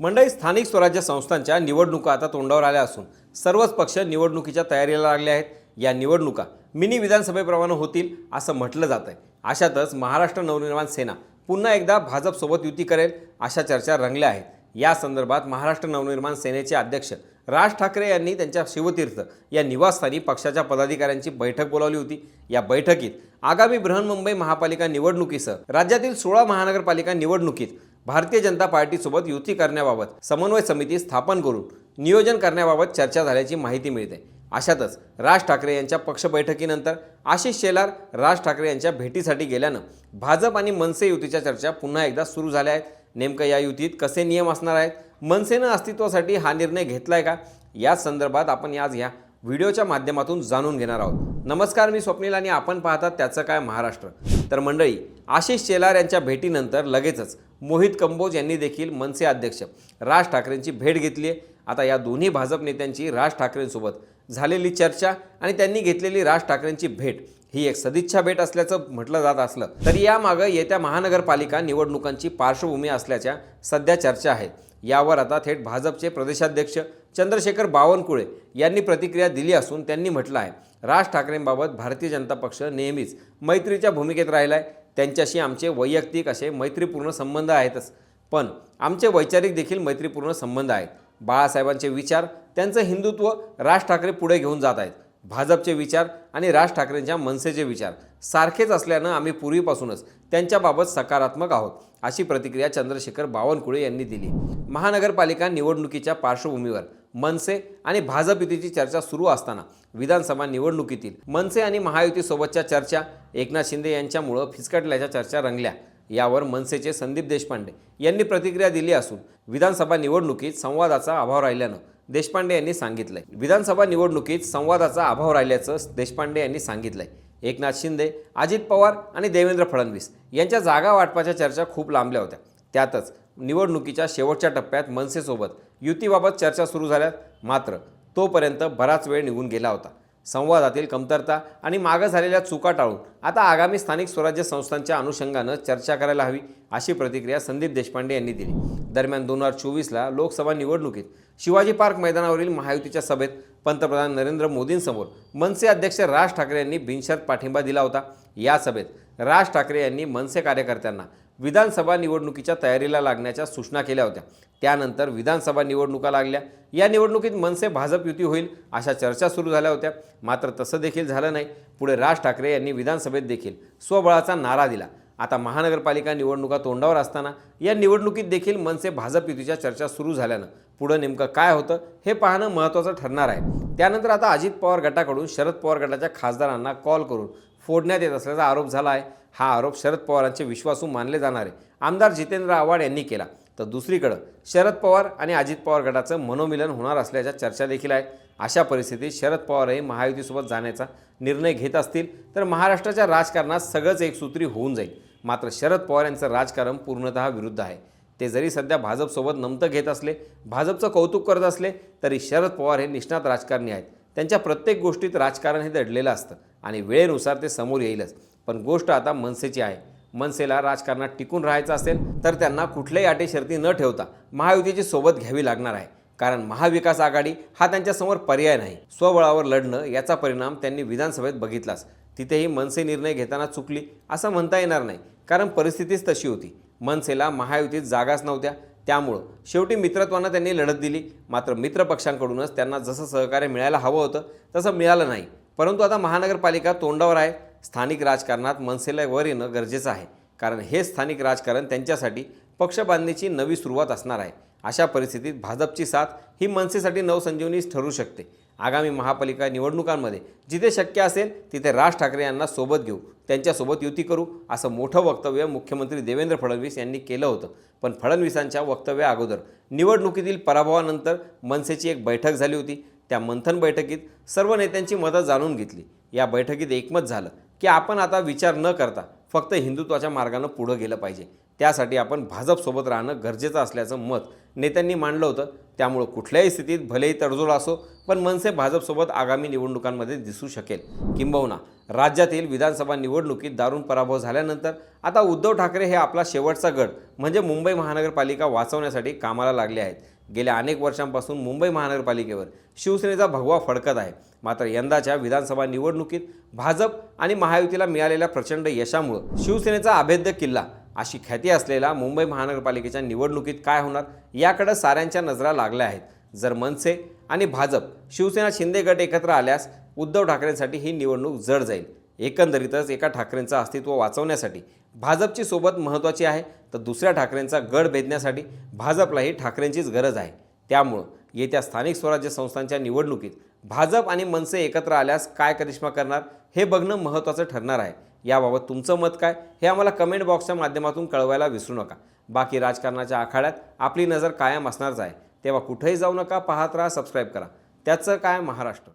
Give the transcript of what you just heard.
मंडळी स्थानिक स्वराज्य संस्थांच्या निवडणुका आता तोंडावर आल्या असून सर्वच पक्ष निवडणुकीच्या तयारीला लागले आहेत. या निवडणुका मिनी विधानसभेप्रमाणे होतील असं म्हटलं जात आहे. अशातच महाराष्ट्र नवनिर्माण सेना पुन्हा एकदा भाजपसोबत युती करेल अशा चर्चा रंगल्या आहेत. या संदर्भात महाराष्ट्र नवनिर्माण सेनेचे अध्यक्ष राज ठाकरे यांनी त्यांच्या शिवतीर्थ या निवासस्थानी पक्षाच्या पदाधिकाऱ्यांची बैठक बोलावली होती. या बैठकीत आगामी बृहन्मुंबई महापालिका निवडणुकीसह राज्यातील सोळा महानगरपालिका निवडणुकीत भारतीय जनता पार्टीसोबत युती करण्याबाबत समन्वय समिती स्थापन करून नियोजन करण्याबाबत चर्चा झाल्याची माहिती मिळते. अशातच राज ठाकरे यांच्या पक्ष बैठकीनंतर आशिष शेलार राज ठाकरे यांच्या भेटीसाठी गेल्यानं भाजप आणि मनसे युतीच्या चर्चा पुन्हा एकदा सुरू झाल्या आहेत. नेमकं या युतीत कसे नियम असणार आहेत? मनसेनं अस्तित्वासाठी हा निर्णय घेतलाय का? या संदर्भात आपण आज या व्हिडिओच्या माध्यमातून जाणून घेणार आहोत. नमस्कार मी स्वप्नील आणि आपण पाहतात त्याचं काय महाराष्ट्र. तर मंडळी आशिष शेलार यांच्या भेटीनंतर लगेचच मोहित कंबोज यांनी देखील मनसे अध्यक्ष राज ठाकरेंची भेट घेतली आहे. आता या दोन्ही भाजप नेत्यांची राज ठाकरेंसोबत झालेली चर्चा आणि त्यांनी घेतलेली राज ठाकरेंची भेट ही एक सदिच्छा भेट असल्याचं म्हटलं जात असलं. तरी यामागं येत्या महानगरपालिका निवडणुकांची पार्श्वभूमी असल्याच्या सध्या चर्चा आहेत यावर आता थेट भाजपचे प्रदेशाध्यक्ष चंद्रशेखर बावनकुळे यांनी प्रतिक्रिया दिली असून त्यांनी म्हटलं आहे राज ठाकरेंबाबत भारतीय जनता पक्ष नेहमीच मैत्रीच्या भूमिकेत राहिला आहे त्यांच्याशी आमचे वैयक्तिक असे मैत्रीपूर्ण संबंध आहेतच. पण आमचे वैचारिक देखील मैत्रीपूर्ण संबंध आहेत. बाळासाहेबांचे विचार त्यांचं हिंदुत्व राज ठाकरे पुढे घेऊन जात आहेत. भाजपचे विचार आणि राज ठाकरेंच्या मनसेचे विचार. सारखेच असल्यानं आम्ही पूर्वीपासूनच त्यांच्याबाबत सकारात्मक आहोत अशी प्रतिक्रिया चंद्रशेखर बावनकुळे यांनी दिली. महानगरपालिका निवडणुकीच्या पार्श्वभूमीवर मनसे आणि भाजप युतीची चर्चा सुरू असताना विधानसभा निवडणुकीतील मनसे आणि महायुतीसोबतच्या चर्चा एकनाथ शिंदे यांच्यामुळं फिसकटल्याच्या चर्चा रंगल्या. यावर मनसेचे संदीप देशपांडे यांनी प्रतिक्रिया दिली असून विधानसभा निवडणुकीत संवादाचा अभाव राहिल्यानं देशपांडे यांनी सांगितलंय. विधानसभा निवडणुकीत संवादाचा अभाव राहिल्याचं देशपांडे यांनी सांगितलंय. एकनाथ शिंदे अजित पवार आणि देवेंद्र फडणवीस यांच्या जागा वाटपाच्या चर्चा खूप लांबल्या होत्या. त्यातच निवडणुकीच्या शेवटच्या टप्प्यात मनसेसोबत युतीबाबत चर्चा सुरू झाल्यात. मात्र तोपर्यंत बराच वेळ निघून गेला होता. संवादातील कमतरता आणि मागं झालेल्या चुका टाळून आता आगामी स्थानिक स्वराज्य संस्थांच्या अनुषंगानं चर्चा करायला हवी अशी प्रतिक्रिया संदीप देशपांडे यांनी दिली. दरम्यान दोन हजार चोवीसला लोकसभा निवडणुकीत शिवाजी पार्क मैदानावरील महायुतीच्या सभेत पंतप्रधान नरेंद्र मोदींसमोर मनसे अध्यक्ष राज ठाकरे यांनी बिनशर्त पाठिंबा दिला होता. या सभेत राज ठाकरे यांनी मनसे कार्यकर्त्यांना विधानसभा निवडणुकीच्या तयारीला लागण्याच्या सूचना केल्या होत्या. त्यानंतर विधानसभा निवडणुका लागल्या. या निवडणुकीत मनसे भाजप युती होईल अशा चर्चा सुरू झाल्या होत्या. मात्र तसं देखील झालं नाही. पुढे राज ठाकरे यांनी विधानसभेत देखील स्वबळाचा नारा दिला. आता महानगरपालिका निवडणुका तोंडावर असताना या निवडणुकीत देखील मनसे भाजप युतीच्या चर्चा सुरू झाल्यानं पुढं नेमकं काय होतं हे पाहणं महत्त्वाचं ठरणार आहे. त्यानंतर आता अजित पवार गटाकडून शरद पवार गटाच्या खासदारांना कॉल करून फोडण्यात येत असल्याचा आरोप झाला आहे. हा आरोप शरद पवारांचे विश्वासू मानले जाणारे आमदार जितेंद्र आव्हाड यांनी केला. तर दुसरीकडं शरद पवार आणि अजित पवार गटाचं मनोमिलन होणार असल्याच्या चर्चा देखील आहेत अशा परिस्थितीत शरद पवारही महायुतीसोबत जाण्याचा निर्णय घेत असतील तर महाराष्ट्राच्या राजकारणात सगळंच एकसूत्री होऊन जाईल. मात्र शरद पवार यांचं राजकारण पूर्णतः विरुद्ध आहे. ते जरी सध्या भाजपसोबत नमतं घेत असले भाजपचं कौतुक करत असले तरी शरद पवार हे निष्णात राजकारणी आहेत. त्यांच्या प्रत्येक गोष्टीत राजकारण हे दडलेलं असतं आणि वेळेनुसार ते समोर येईलच. पण गोष्ट आता मनसेची आहे. मनसेला राजकारणात टिकून राहायचं असेल तर त्यांना कुठल्याही अटीशर्ती न ठेवता महायुतीची सोबत घ्यावी लागणार आहे. कारण महाविकास आघाडी हा त्यांच्यासमोर पर्याय नाही. स्वबळावर लढणं याचा परिणाम त्यांनी विधानसभेत बघितलाच. तिथेही मनसे निर्णय घेताना चुकली असं म्हणता येणार नाही. कारण परिस्थितीच तशी होती. मनसेला महायुतीत जागाच नव्हत्या. त्यामुळं शेवटी मित्रत्वानं त्यांनी लढत दिली. मात्र मित्रपक्षांकडूनच त्यांना जसं सहकार्य मिळायला हवं होतं तसं मिळालं नाही. परंतु आता महानगरपालिका तोंडावर आहे. स्थानिक राजकारणात मनसेला वर येणं गरजेचं आहे. कारण हे स्थानिक राजकारण त्यांच्यासाठी पक्ष बांधणीची नवी सुरुवात असणार आहे. अशा परिस्थितीत भाजपची साथ ही मनसेसाठी नवसंजीवनीच ठरू शकते. आगामी महापालिका निवडणुकांमध्ये जिथे शक्य असेल तिथे राज ठाकरे यांना सोबत घेऊ. त्यांच्यासोबत युती करू असं मोठं वक्तव्य मुख्यमंत्री देवेंद्र फडणवीस यांनी केलं होतं. पण फडणवीसांच्या वक्तव्या अगोदर निवडणुकीतील पराभवानंतर मनसेची एक बैठक झाली होती. त्या मंथन बैठकीत सर्व नेत्यांची मतं जाणून घेतली. या बैठकीत एकमत झालं. की आपण आता विचार न करता फक्त हिंदुत्वाच्या मार्गानं पुढं गेलं पाहिजे. त्यासाठी आपण भाजपसोबत राहणं गरजेचं असल्याचं मत नेत्यांनी मांडलं होतं. त्यामुळं कुठल्याही स्थितीत भलेही तडजोड असो पण मनसे भाजपसोबत आगामी निवडणुकांमध्ये दिसू शकेल. किंबहुना राज्यातील विधानसभा निवडणुकीत दारुण पराभव झाल्यानंतर आता उद्धव ठाकरे हे आपला शेवटचा गड म्हणजे मुंबई महानगरपालिका वाचवण्यासाठी कामाला लागले आहेत. गेल्या अनेक वर्षांपासून मुंबई महानगरपालिकेवर शिवसेनेचा भगवा फडकत आहे. मात्र यंदाच्या विधानसभा निवडणुकीत भाजप आणि महायुतीला मिळालेल्या प्रचंड यशामुळं शिवसेनेचा अभेद्य किल्ला अशी ख्याती असलेला मुंबई महानगरपालिकेच्या निवडणुकीत काय होणार याकडे साऱ्यांच्या नजरा लागल्या आहेत. जर मनसे आणि भाजप शिवसेना शिंदे गट एकत्र आल्यास उद्धव ठाकरेंसाठी ही निवडणूक जड जाईल. एकंदरीतच एका ठाकरेंचं अस्तित्व वाचवण्यासाठी भाजपची सोबत महत्त्वाची आहे तर दुसऱ्या ठाकरेंचा गड भेदण्यासाठी भाजपलाही ठाकरेंचीच गरज आहे. त्यामुळं येत्या स्थानिक स्वराज्य संस्थांच्या निवडणुकीत भाजप आणि मनसे एकत्र आल्यास काय करिश्मा करणार हे बघणं महत्त्वाचं ठरणार आहे. याबाबत तुमचं मत काय हे आम्हाला कमेंट बॉक्सच्या माध्यमातून कळवायला विसरू नका. बाकी राजकारणाच्या आखाड्यात आपली नजर कायम असणारच आहे. तेव्हा कुठेही जाऊ नका पाहत राहा सबस्क्राईब करा. त्याचं काय महाराष्ट्र.